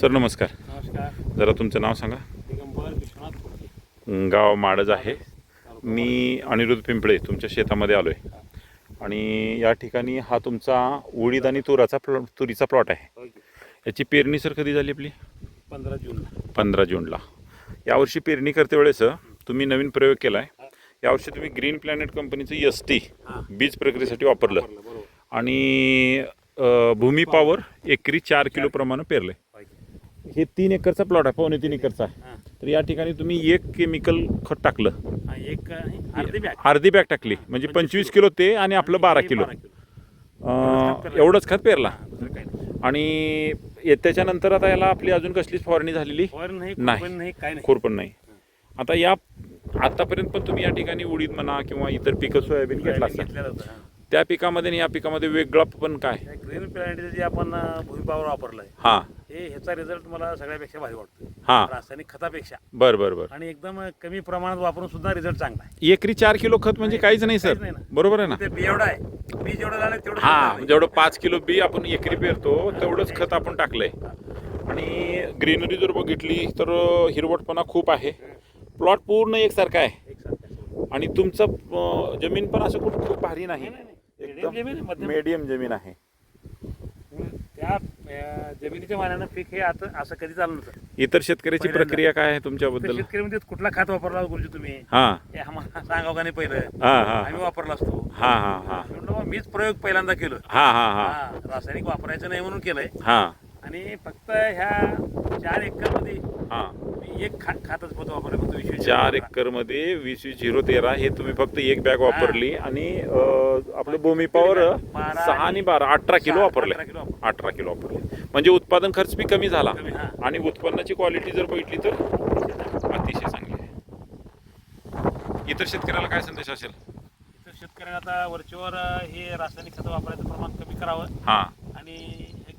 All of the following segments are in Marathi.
सर नमस्कार. नमस्कार. जरा तुमचं नाव सांगा. दिगंबर विश्वनाथ गाव माडज आहे. मी अनिरुद्ध पिंपळे तुमच्या शेतामध्ये आलो आहे आणि या ठिकाणी हा तुमचा उडीद आणि तुराचा प्लॉ तुरीचा प्लॉट आहे. की? याची पेरणी सर कधी झाली आपली? पंधरा जूनला. पंधरा जूनला. यावर्षी पेरणी करते वेळेस तुम्ही नवीन प्रयोग केला आहे यावर्षी तुम्ही ग्रीन प्लॅनेट कंपनीचं एस टी हा. बीज प्रक्रियेसाठी वापरलं. आणि भूमी पॉवर एकरी चार किलो प्रमाणे पेरले? हे तीन एकरचा प्लॉट आहे पावणे तीन एकरचा आहे. तर या ठिकाणी तुम्ही एक केमिकल खत टाकलं. हा, एक अर्धी बॅग अर्धी बॅग टाकली. म्हणजे पंचवीस किलो. ते आणि आपलं बारा किलो. अं, एवढंच खत पेरला. दुसरं काही नाही. आणि ये- त्याच्यानंतर आता याला आपली अजून कसलीच फवारणी झालेली नाही. पण नाही काय नाही. खोर पण नाही आता या आतापर्यंत पण तुम्ही या ठिकाणी उडीद म्हणा किंवा इतर पिकं सोयाबीन घेतला असाल. घेतलेलं होतं हा. त्या पिकामध्ये आणि या पिकामध्ये वेगळा पण काय? ग्रीन प्लॅनेटचं जे आपण अं, भूमिपावर वापरलंय. हा. हे ह्याचा रिझल्ट मला सगळ्यापेक्षा भारी वाटतो हा. रासायनिक खतापेक्षा. बर बर बर. आणि एकदम कमी प्रमाणात वापरून सुद्धा रिझल्ट चांगला आहे. एकरी चार किलो खत म्हणजे काहीच नाही सर. काहीच नाही ना. बरोबर आहे ना? ते बी एवढं आहे. बी जेवढं झालं तेवढं हा जेवढं पाच किलो बी आपण एकरी पेरतो तेवढंच खत आपण टाकलंय. आणि ग्रीनरी जर बघितली तर हिरवटपणा खूप आहे. प्लॉट पूर्ण एकसारखा आहे. आणि तुमचं अं, जमीन पण असं खूप खूप भारी नाही. मध्यम. मीडियम जमीन आहे. त्या अं, जमिनीच्या मानानं पीक हे आता असं कधी चालू नव्हतं. इतर शेतकऱ्याची पहिल्यांदा. प्रक्रिया काय आहे तर तुमच्याबद्दल शेतकरी म्हणजे कुठला खात वापरला गुरुजी तुम्ही? हा. हे आम्हाला सांगावं का नाही पहिलं? हा हा आम्ही वापरला असतो. हा हा हा. बा, मीच प्रयोग पहिल्यांदा केलं हा हा हा. हा, रासायनिक वापरायचं नाही म्हणून केलंय. हा. आणि फक्त ह्या चार एकरमध्ये हा. एक खा खातच वापरलं फक्त विशेष चार एकरमध्ये वीस वीस झिरो तेरा हे तुम्ही फक्त एक बॅग वापरली आणि अं, आपलं भूमी पॉवर बारा सहा आणि बारा अठरा किलो वापरले. अठरा किलो वापरले. अठरा किलो वापरले. म्हणजे उत्पादन खर्च बी कमी झाला. कमी, हा. आणि उत्पन्नाची क्वालिटी जर बघितली तर अतिशय चांगली आहे. इतर शेतकऱ्याला काय संदेश असेल? तर शेतकऱ्यांना आता वरचेवर अं, हे रासायनिक खतं वापरायचं प्रमाण कमी करावं. हा. आणि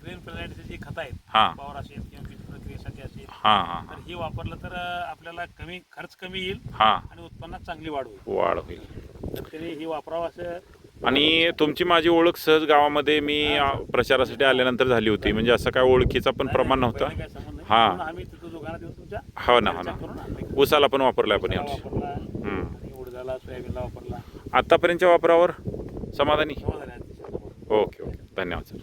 ग्रीन प्लॅनेटचे जे खतं आहेत हा. पॉवर असेल किंवा बीज प्रक्रियेसाठी असेल हा हा तर हे वापरलं तर आपल्याला कमी खर्च कमी येईल हा. आणि उत्पन्नात चांगली वाढ होईल. वाढ होईल. तर त्यांनी हे वापरावं असं आणि तुमची माझी ओळख सहज गावामध्ये मी अं, प्रचारासाठी आल्यानंतर झाली होती. म्हणजे असं काय ओळखीचा पण प्रमाण नव्हतं. संबंध नाही. हा. म्हणून आम्ही तिथं दुकानात येऊन तुमच्या हो ना हो ना. चर्चा करून आणलं. ऊसाला पण वापरलाय आपण उसाला यावर्षी वापरला हम्म. आणि उडदाला सोयाबीनला वापरला. आतापर्यंतच्या वापरावर समाधानी? समाधान आहे अतिशय. Okay okay. धन्यवाद सर.